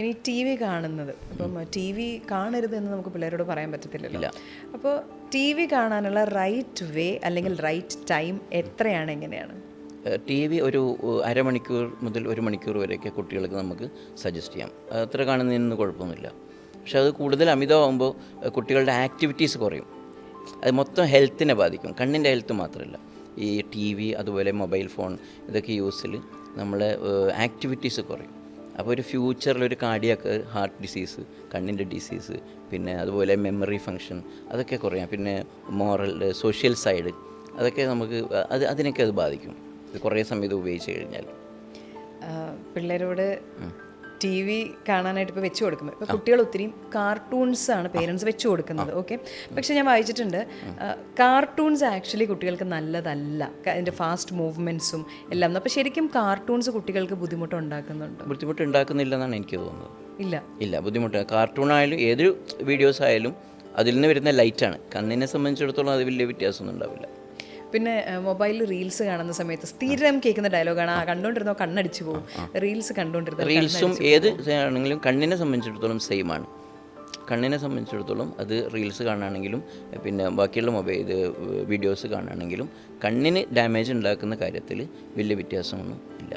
ഇനി T V കാണുന്നത്. ഇപ്പം ടി വി കാണരുത് എന്ന് നമുക്ക് പിള്ളേരോട് പറയാൻ പറ്റത്തില്ലല്ലോ. അപ്പോൾ ടി വി കാണാനുള്ള റൈറ്റ് വേ അല്ലെങ്കിൽ റൈറ്റ് ടൈം എത്രയാണ് എങ്ങനെയാണ്? ടി വി ഒരു അരമണിക്കൂർ മുതൽ ഒരു മണിക്കൂർ വരെയൊക്കെ കുട്ടികൾക്ക് നമുക്ക് സജസ്റ്റ് ചെയ്യാം. അത്ര കാണുന്നതിനൊന്നും കുഴപ്പമൊന്നുമില്ല. പക്ഷെ അത് കൂടുതൽ അമിതമാകുമ്പോൾ കുട്ടികളുടെ ആക്ടിവിറ്റീസ് കുറയും. അത് മൊത്തം ഹെൽത്തിനെ ബാധിക്കും. കണ്ണിന്റെ ഹെൽത്ത് മാത്രമല്ല. ഈ ടി വി അതുപോലെ മൊബൈൽ ഫോൺ ഇതൊക്കെ യൂസിൽ നമ്മളെ ആക്ടിവിറ്റീസ് കുറയും. അപ്പോൾ ഒരു ഫ്യൂച്ചറിൽ ഒരു കാർഡിയാക്ക് ഹാർട്ട് ഡിസീസ് കണ്ണിന്റെ ഡിസീസ് പിന്നെ അതുപോലെ മെമ്മറി ഫങ്ഷൻ അതൊക്കെ കുറയാം. പിന്നെ മോറൽ സോഷ്യൽ സൈഡ് അതൊക്കെ നമുക്ക് അത് അതിനൊക്കെ അത് ബാധിക്കും. കുറേ സമയം ഇത് ഉപയോഗിച്ച് കഴിഞ്ഞാൽ. പിള്ളേരോട് ടി വി കാണാനായിട്ട് ഇപ്പോൾ വെച്ച് കൊടുക്കുമ്പോൾ ഇപ്പോൾ കുട്ടികൾ ഒത്തിരി കാർട്ടൂൺസ് ആണ് പേരൻസ് വെച്ച് കൊടുക്കുന്നത്. ഓക്കെ പക്ഷെ ഞാൻ വായിച്ചിട്ടുണ്ട് കാർട്ടൂൺസ് ആക്ച്വലി കുട്ടികൾക്ക് നല്ലതല്ല. അതിന്റെ ഫാസ്റ്റ് മൂവ്മെന്റ്സും എല്ലാം. അപ്പോൾ ശരിക്കും കാർട്ടൂൺസ് കുട്ടികൾക്ക് ബുദ്ധിമുട്ട് ഉണ്ടാക്കുന്നുണ്ട് ബുദ്ധിമുട്ട് ഉണ്ടാക്കുന്നില്ല എന്നാണ് എനിക്ക് തോന്നുന്നത്. ഇല്ല. ഇല്ല ബുദ്ധിമുട്ട്. കാർട്ടൂണായാലും ഏതൊരു വീഡിയോസ് ആയാലും അതിൽ നിന്ന് വരുന്ന ലൈറ്റാണ് കണ്ണിനെ സംബന്ധിച്ചിടത്തോളം അത് വലിയ വ്യത്യാസമൊന്നും ഉണ്ടാവില്ല. പിന്നെ മൊബൈലിൽ റീൽസ് കാണുന്ന സമയത്ത് സ്ഥിരം കേൾക്കുന്ന ഡയലോഗാണ് ആ കണ്ടുകൊണ്ടിരുന്നോ കണ്ണടിച്ചു പോകും. റീൽസ് കണ്ടുകൊണ്ടിരുന്ന റീൽസും ഏത് ആണെങ്കിലും കണ്ണിനെ സംബന്ധിച്ചിടത്തോളം സെയിം ആണ്. കണ്ണിനെ സംബന്ധിച്ചിടത്തോളം അത് റീൽസ് കാണുകയാണെങ്കിലും പിന്നെ ബാക്കിയുള്ള മൊബൈൽ ഇത് വീഡിയോസ് കാണുകയാണെങ്കിലും കണ്ണിന് ഡാമേജ് ഉണ്ടാക്കുന്ന കാര്യത്തിൽ വലിയ വ്യത്യാസമൊന്നും ഇല്ല.